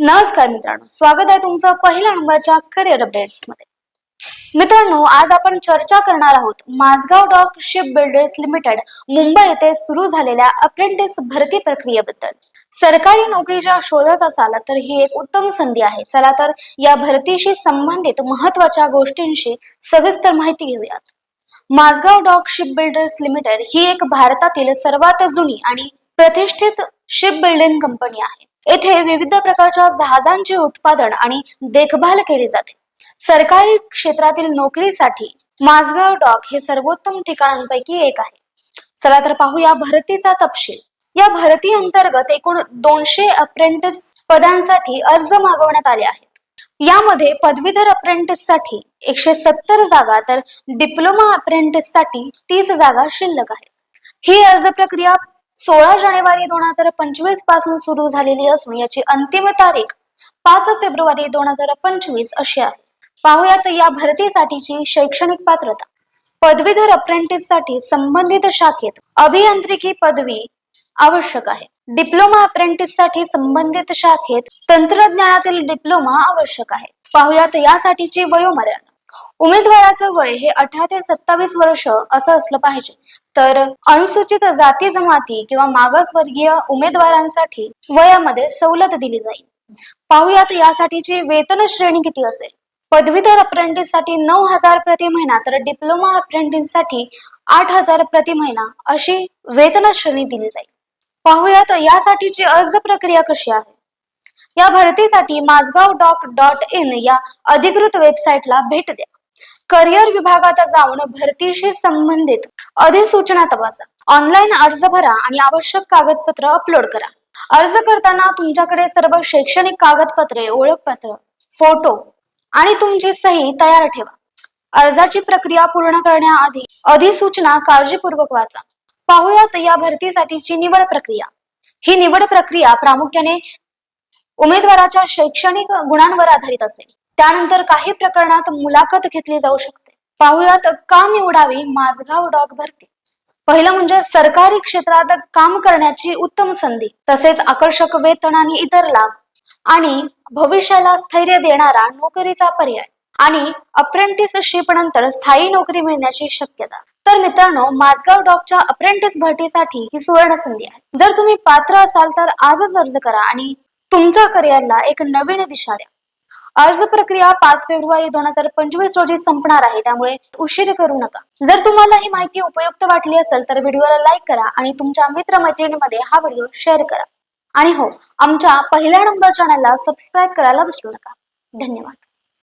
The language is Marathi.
नमस्कार मित्रांनो स्वागत आहे तुमचं पहिल्या नंबरच्या करिअर अपडेट्समध्ये. मित्रांनो आज आपण चर्चा करणार आहोत Mazagon dock shipbuilders limited Mumbai येथे सुरू झालेल्या अप्रेंटिस भरती प्रक्रियेबद्दल. सरकारी नोकरीच्या शोधात असाल तर ही एक उत्तम संधी आहे. चला तर या भरतीशी संबंधित महत्त्वाच्या गोष्टींशी सविस्तर माहिती घेऊयात. Mazagon dock ship builders limited ही एक भारतातील सर्वात जुनी आणि प्रतिष्ठित शिप बिल्डिंग कंपनी आहे. येथे विविध प्रकारच्या जहाजांचे उत्पादन आणि देखभाल केली जाते. सरकारी क्षेत्रातील नोकरीसाठी माझगाव डॉक हे सर्वोत्तम ठिकाणांपैकी एक आहे. चला तर पाहूया भरतीचा तपशील. या भरती अंतर्गत एकूण दोनशे अप्रेंटिस पदांसाठी अर्ज मागवण्यात आले आहेत. यामध्ये पदवीधर अप्रेंटिससाठी एकशे सत्तर जागा तर डिप्लोमा अप्रेंटिससाठी तीस जागा शिल्लक आहेत. ही अर्ज प्रक्रिया सोळा जानेवारी दोन हजार पंचवीसपासून सुरू झालेली असून याची अंतिम तारीख पाच फेब्रुवारी दोन हजार पंचवीस अशी आहे. पाहुयात या भरतीसाठीची शैक्षणिक पात्रता. पदवीधर अप्रेंटिससाठी संबंधित शाखेत अभियांत्रिकी पदवी आवश्यक आहे. डिप्लोमा अप्रेंटिससाठी संबंधित शाखेत तंत्रज्ञानातील डिप्लोमा आवश्यक आहे. पाहुयात यासाठीची वयोमर्यादा. उमेदवाराचं वय हे अठरा ते सत्तावीस वर्ष असं असलं पाहिजे. तर अनुसूचित जाती जमाती किंवा मागासवर्गीय उमेदवारांसाठी वयामध्ये सवलत दिली जाईल. पाहुयात यासाठीची वेतन श्रेणी किती असेल? पदवीधर अप्रेंटिससाठी नऊ हजार प्रति महिना तर डिप्लोमा अप्रेंटिससाठी आठ हजार प्रति महिना अशी वेतन श्रेणी दिली जाईल. पाहुयात यासाठीची अर्ज प्रक्रिया कशी आहे? या भरतीसाठी माझगाव डॉक डॉट इन या अधिकृत वेबसाईटला भेट द्या. करिअर विभागात जाऊन भरतीशी संबंधित अधिसूचना तपासा. ऑनलाईन अर्ज भरा आणि आवश्यक कागदपत्र अपलोड करा. अर्ज करताना तुमच्याकडे सर्व शैक्षणिक कागदपत्रे ओळखपत्र फोटो आणि तुमची सही तयार ठेवा. अर्जाची प्रक्रिया पूर्ण करण्याआधी अधिसूचना काळजीपूर्वक वाचा. पाहुयात या भरतीसाठीची निवड प्रक्रिया. ही निवड प्रक्रिया प्रामुख्याने उमेदवाराच्या शैक्षणिक गुणांवर आधारित असेल. त्यानंतर काही प्रकरणात मुलाखत घेतली जाऊ शकते. पाहुयात का निवडावी माझगाव डॉग भरती? पहिलं म्हणजे सरकारी क्षेत्रात काम करण्याची उत्तम संधी तसेच आकर्षक वेतन आणि इतर लाभ आणि भविष्याला स्थैर्य देणारा नोकरीचा पर्याय आणि अप्रेंटिसशिप नंतर स्थायी नोकरी मिळण्याची शक्यता. तर मित्रांनो माझगाव डॉगच्या अप्रेंटिस भरतीसाठी ही सुवर्ण संधी आहे. जर तुम्ही पात्र असाल तर आजच अर्ज करा आणि तुमच्या करिअरला एक नवीन दिशा द्या. अर्ज प्रक्रिया पाच फेब्रुवारी दोन हजार पंचवीस रोजी संपणार आहे त्यामुळे उशीर करू नका. जर तुम्हाला ही माहिती उपयुक्त वाटली असेल तर व्हिडिओला लाईक करा आणि तुमच्या मित्रमैत्रिणीमध्ये हा व्हिडिओ शेअर करा. आणि हो आमच्या पहिल्या नंबर चॅनलला सबस्क्राईब करायला विसरू नका. धन्यवाद.